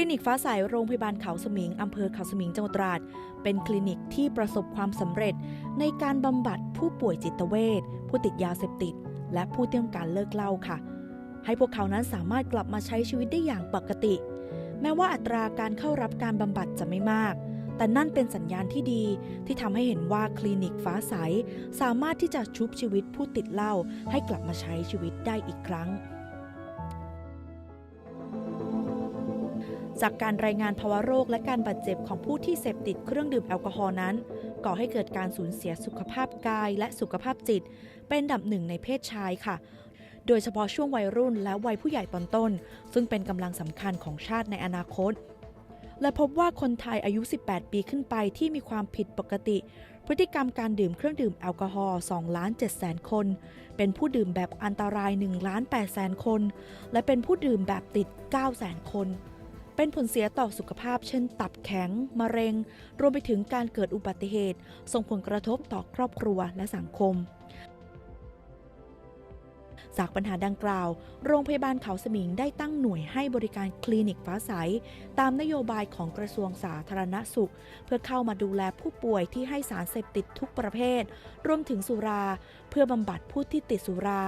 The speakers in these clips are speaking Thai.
ลินิกฟ้าใสโรงพยาบาลเขาสมิง อำเภอเขาสมิงจังหวัดตราด เป็นคลินิกที่ประสบความสำเร็จ ในการบำบัดผู้ป่วยจิตเวชผู้ติดยาเสพติด และผู้ที่ต้องการเลิกเหล้าค่ะ ให้พวกเขานั้นสามารถกลับมาใช้ชีวิตได้อย่างปกติ แม้ว่าอัตราการเข้ารับการบำบัดจะไม่มาก แต่นั่นเป็นสัญญาณที่ดีที่ทำให้เห็นว่าคลินิกฟ้าใสสามารถที่จะชุบชีวิตผู้ติดเหล้าให้กลับมาใช้ชีวิตได้อีกครั้ง จากการรายงานภาวะโรคและการบาดเจ็บของผู้ที่เสพติดเครื่องดื่มแอลกอฮอล์นั้น ก่อให้เกิดการสูญเสียสุขภาพกายและสุขภาพจิต เป็นดับหนึ่งในเพศชายค่ะ โดยเฉพาะช่วงวัยรุ่นและวัยผู้ใหญ่ตอนต้น ซึ่งเป็นกำลังสำคัญของชาติในอนาคต และพบว่าคนไทยอายุ 18 ปีขึ้นไปที่มีความผิดปกติ พฤติกรรมการดื่มเครื่องดื่มแอลกอฮอล์2ล้าน7แสนคน เป็นผู้ดื่มแบบอันตราย1ล้าน8แสนคน และเป็นผู้ดื่มแบบติด9แสนคน เป็นผลเสียต่อสุขภาพเช่น ตับแข็ง มะเร็ง รวมไปถึงการเกิดอุบัติเหตุ ส่งผลกระทบต่อครอบครัวและสังคม จากปัญหาดังกล่าว โรงพยาบาลเขาสมิงได้ตั้งหน่วยให้บริการคลินิกฟ้าใส ตามนโยบายของกระทรวงสาธารณสุข เพื่อเข้ามาดูแลผู้ป่วยที่ให้สารเสพติดทุกประเภท รวมถึงสุรา เพื่อบำบัดผู้ที่ติดสุรา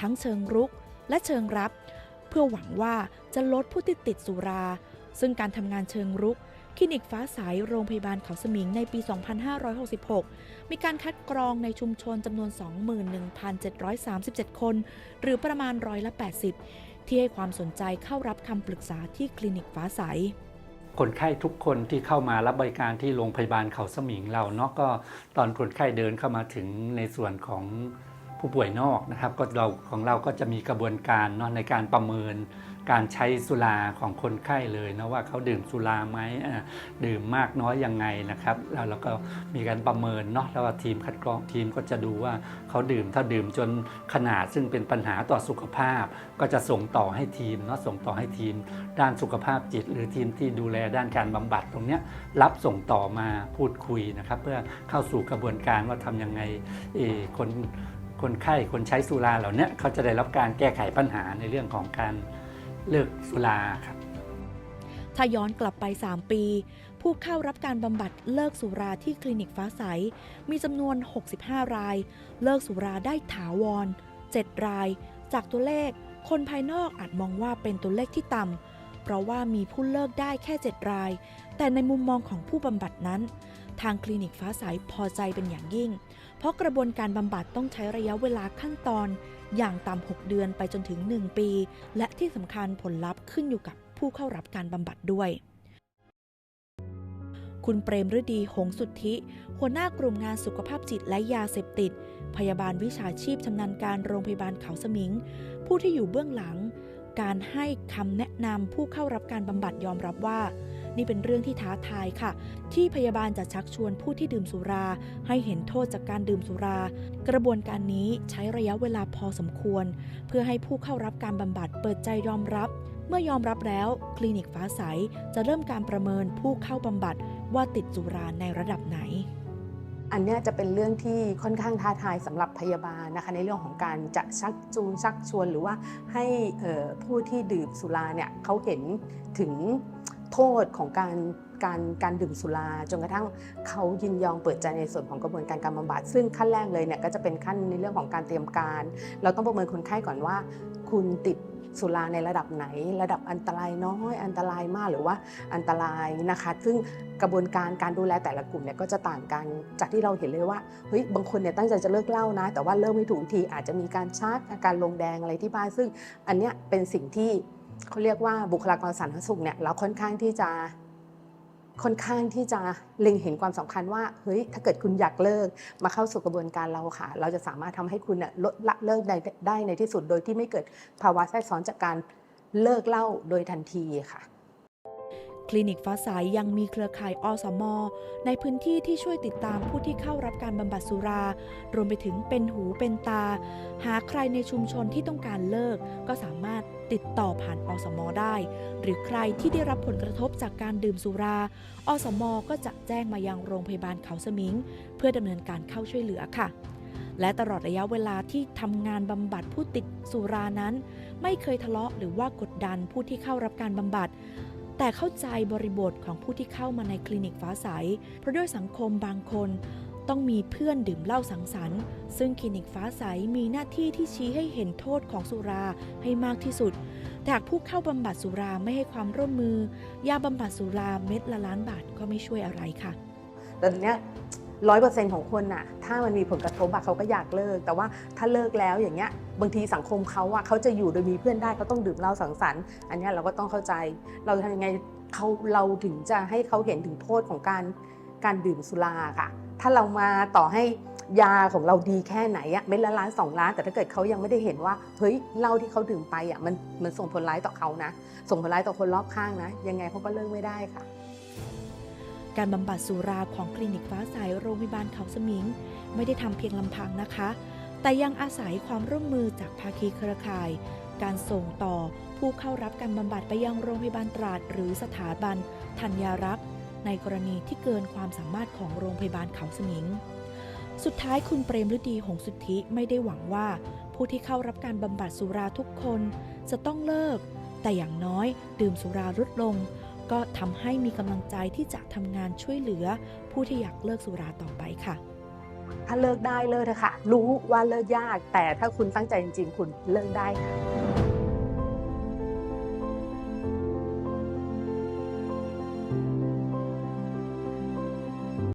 ทั้งเชิงรุกและเชิงรับเพื่อหวังว่าจะลดผู้ที่ติดสุรา ซึ่งการทำงานเชิงรุก คลินิกฟ้าใสโรงพยาบาลเขาสมิงในปี 2566 มีการคัดกรองในชุมชนจำนวน 21,737 คน หรือประมาณร้อยละ 80 ที่ให้ความสนใจเข้ารับคำปรึกษาที่คลินิกฟ้าใสคนไข้ทุกคนที่เข้ามารับบริการที่โรงพยาบาลเขาสมิงเราเนาะก็ตอนคนไข้เดินเข้ามาถึงในส่วนของผู้ป่วยนอกนะครับ ก็เราของเราก็จะมีกระบวนการเนาะในการประเมิน การใช้สุราของคนไข้เลยนะว่าเขาดื่มสุราไหมดื่มมากน้อยยังไงนะครับ แล้วเราก็มีการประเมินเนาะแล้วทีมคัดกรองทีมก็จะดูว่าเขาดื่มถ้าดื่มจนขนาดซึ่งเป็นปัญหาต่อสุขภาพ ก็จะส่งต่อให้ทีมเนาะส่งต่อให้ทีม ด้านสุขภาพจิต หรือทีมที่ดูแลด้านการบำบัดตรงเนี้ยรับส่งต่อมาพูดคุยนะครับ เพื่อเข้าสู่กระบวนการว่าทำยังไงเอคนคนไข้คนใช้สุราเหล่านี้เขาจะได้รับการแก้ไขปัญหาในเรื่องของการ เลิกสุราครับ ถ้าย้อนกลับไป 3 ปี ผู้เข้ารับการบำบัดเลิกสุราที่คลินิกฟ้าใส มีจำนวน 65 ราย เลิกสุราได้ถาวร 7 ราย จากตัวเลข คนภายนอกอาจมองว่าเป็นตัวเลขที่ต่ำเพราะว่ามีผู้เลิกได้แค่ 7 ราย แต่ในมุมมองของผู้บำบัดนั้น ทางคลินิกฟ้าใสพอใจเป็นอย่างยิ่ง เพราะกระบวนการบำบัดต้องใช้ระยะเวลาขั้นตอน อย่างต่ำ6เดือนไปจนถึง 1 ปี และที่สำคัญผลลัพธ์ขึ้นอยู่กับผู้เข้ารับการบำบัดด้วย คุณเปรมฤดีหงสุทธิ หัวหน้ากลุ่มงานสุขภาพจิตและยาเสพติด พยาบาลวิชาชีพชำนาญการโรงพยาบาลเขาสมิง ผู้ที่อยู่เบื้องหลัง การให้คำแนะนำผู้เข้ารับการบำบัดยอมรับว่า นี่เป็นเรื่องที่ท้าทายค่ะ ที่พยาบาลจะชักชวนผู้ที่ดื่มสุรา ให้เห็นโทษจากการดื่มสุรา กระบวนการนี้ใช้ระยะเวลาพอสมควร เพื่อให้ผู้เข้ารับการบำบัดเปิดใจยอมรับ เมื่อยอมรับแล้ว คลินิกฟ้าใสจะเริ่มการประเมินผู้เข้าบำบัดว่าติดสุราในระดับไหนอันนี้จะเป็นเรื่องที่ค่อนข้างท้าทายสำหรับพยาบาลนะคะในเรื่องของการจะชักจูงชักชวนหรือว่าให้ผู้ที่ดื่มสุราเนี่ยเขาเห็นถึง โทษของการการการดื่มสุราจนกระทั่งเขายินยอมเปิดใจในส่วนของกระบวนการการบำบัดซึ่งขั้นแรกเลยเนี่ยก็จะเป็นขั้นในเรื่องของการเตรียมการ เราต้องประเมินคนไข้ก่อนว่า คุณติดสุราในระดับไหน ระดับอันตรายน้อยอันตรายมากหรือว่าอันตรายนะคะ ซึ่งกระบวนการการดูแลแต่ละกลุ่มเนี่ยก็จะต่างกันจากที่เราเห็นเลยว่าเฮ้ยบางคนเนี่ยตั้งใจจะเลิกเหล้านะ แต่ว่าเลิกไม่ถูกทีอาจจะมีการชักอาการลงแดงอะไรที่บ้านซึ่งอันเนี้ยเป็นสิ่งที่ เขาเรียกว่าบุคลากรสาธารณสุขเนี่ยเราค่อนข้างที่จะค่อนข้างที่จะเล็งเห็นความสำคัญว่าเฮ้ยถ้าเกิดคุณอยากเลิกมาเข้าสู่กระบวนการเราค่ะ เราจะสามารถทำให้คุณเนี่ยลดละเลิกได้ในที่สุดโดยที่ไม่เกิดภาวะแทรกซ้อนจากการเลิกเล่าโดยทันทีค่ะ คลินิกฟ้าใสยังมีเครือข่ายอสม ในพื้นที่ที่ช่วยติดตามผู้ที่เข้ารับการบำบัดสุรา รวมไปถึงเป็นหูเป็นตา หาใครในชุมชนที่ต้องการเลิก ก็สามารถติดต่อผ่านอสม ได้ หรือใครที่ได้รับผลกระทบจากการดื่มสุรา อสม ก็จะแจ้งมายังโรงพยาบาลเขาสมิง เพื่อดำเนินการเข้าช่วยเหลือค่ะและตลอดระยะเวลาที่ทำงานบำบัดผู้ติดสุรานั้น ไม่เคยทะเลาะหรือว่ากดดันผู้ที่เข้ารับการบำบัด แต่เข้าใจบริบทของผู้ที่เข้ามาในคลินิกฟ้าใส เพราะด้วยสังคมบางคนต้องมีเพื่อนดื่มเหล้าสังสรรค์ ซึ่งคลินิกฟ้าใสมีหน้าที่ที่ชี้ให้เห็นโทษของสุราให้มากที่สุด แต่หากผู้เข้าบำบัดสุราไม่ให้ความร่วมมือ ยาบำบัดสุราเม็ดละล้านบาทก็ไม่ช่วยอะไรค่ะแต่ทีเนี้ย ร้อยเปอร์เซ็นต์ของคนน่ะถ้ามันมีผลกระทบอะเขาก็อยากเลิก แต่ว่าถ้าเลิกแล้วอย่างเงี้ยบางทีสังคมเขาอะเขาจะอยู่โดยมีเพื่อนได้เขาต้องดื่มเหล้าสังสรรค์อันเนี้ยเราก็ต้องเข้าใจ เราทำยังไงเขาเราถึงจะให้เขาเห็นถึงโทษของการการดื่มสุราค่ะ ถ้าเรามาต่อให้ยาของเราดีแค่ไหนอะเม็ดละล้านสองล้านแต่ถ้าเกิดเขายังไม่ได้เห็นว่าเฮ้ยเหล้าที่เขาดื่มไปอะมันมันส่งผลร้ายต่อเขานะ ส่งผลร้ายต่อคนรอบข้างนะ ยังไงเขาก็เลิกไม่ได้ค่ะ การบำบัดสุราของคลินิกฟ้าใสโรงพยาบาลเขาสมิง ไม่ได้ทำเพียงลำพังนะคะ แต่ยังอาศัยความร่วมมือจากภาคีเครือข่าย การส่งต่อผู้เข้ารับการบำบัดไปยังโรงพยาบาลตราด หรือสถาบันธัญญารักษ์ในกรณีที่เกินความสามารถของโรงพยาบาลเขาสมิง สุดท้ายคุณเปรมฤดีหงสุทธิไม่ได้หวังว่า ผู้ที่เข้ารับการบำบัดสุราทุกคนจะต้องเลิก แต่อย่างน้อยดื่มสุราลดลง ก็ทำให้มีกำลังใจที่จะทำงานช่วยเหลือ ผู้ที่อยากเลิกสุราต่อไปค่ะ ถ้าเลิกได้เลิกเถอะค่ะ รู้ว่าเลิกยาก แต่ถ้าคุณตั้งใจจริงๆ คุณเลิกได้ค่ะ